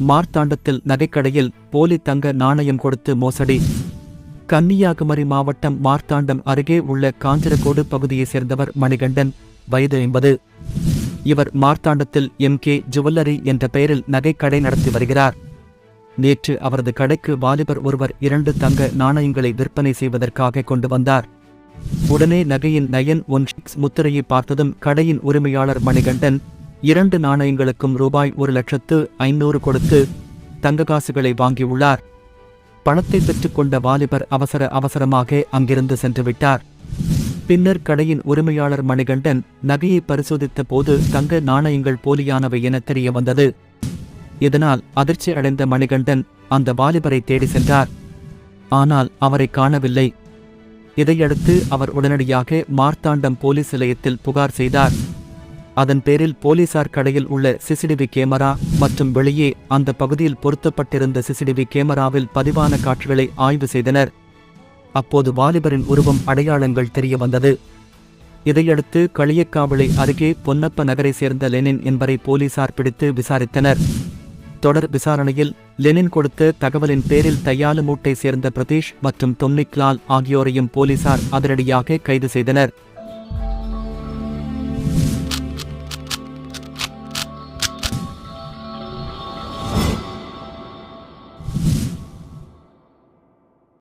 மார்த்தாண்டத்தில் நகைக்கடையில் போலி தங்க நாணயம் கொடுத்து மோசடி. கன்னியாகுமரி மாவட்டம் மார்த்தாண்டம் அருகே உள்ள காஞ்சிரகோடு பகுதியைச் சேர்ந்தவர் மணிகண்டன் வயது ஐம்பது. இவர் மார்த்தாண்டத்தில் எம். கே. ஜுவல்லரி என்ற பெயரில் நகைக்கடை நடத்தி வருகிறார். நேற்று அவரது கடைக்கு வாலிபர் ஒருவர் இரண்டு தங்க நாணயங்களை விற்பனை செய்வதற்காக கொண்டு வந்தார். உடனே நகையின் நயன் ஒன் முத்திரையை பார்த்ததும் கடையின் உரிமையாளர் மணிகண்டன் இரண்டு நாணயங்களுக்கும் ரூபாய் ஒரு லட்சத்து ஐநூறு கொடுத்து தங்க காசுகளை வாங்கியுள்ளார். பணத்தை பெற்றுக்கொண்ட வாலிபர் அவசர அவசரமாக அங்கிருந்து சென்று விட்டார். பின்னர் கடையின் உரிமையாளர் மணிகண்டன் நகையை பரிசோதித்த போது தங்க நாணயங்கள் போலியானவை என தெரிய வந்தது. இதனால் அதிர்ச்சி அடைந்த மணிகண்டன் அந்த வாலிபரை தேடி சென்றார். ஆனால் அவரை காணவில்லை. இதையடுத்து அவர் உடனடியாக மார்த்தாண்டம் போலீஸ் நிலையத்தில் புகார் செய்தார். அதன் பேரில் போலீசார் கடையில் உள்ள சிசிடிவி கேமரா மற்றும் வெளியே அந்த பகுதியில் பொருத்தப்பட்டிருந்த சிசிடிவி கேமராவில் பதிவான காட்சிகளை ஆய்வு செய்தனர். அப்போது வாலிபரின் உருவம் அடையாளங்கள் தெரிய வந்தது. இதையடுத்து களியக்காவிளை அருகே பொன்னப்ப நகரை சேர்ந்த லெனின் என்பதை போலீசார் பிடித்து விசாரித்தனர். தொடர் விசாரணையில் லெனின் கொடுத்த தகவலின் பேரில் தையாலு மூட்டை சேர்ந்த பிரதீஷ் மற்றும் தொன்னிக்லால் ஆகியோரையும் போலீசார் அதிரடியாக கைது செய்தனர்.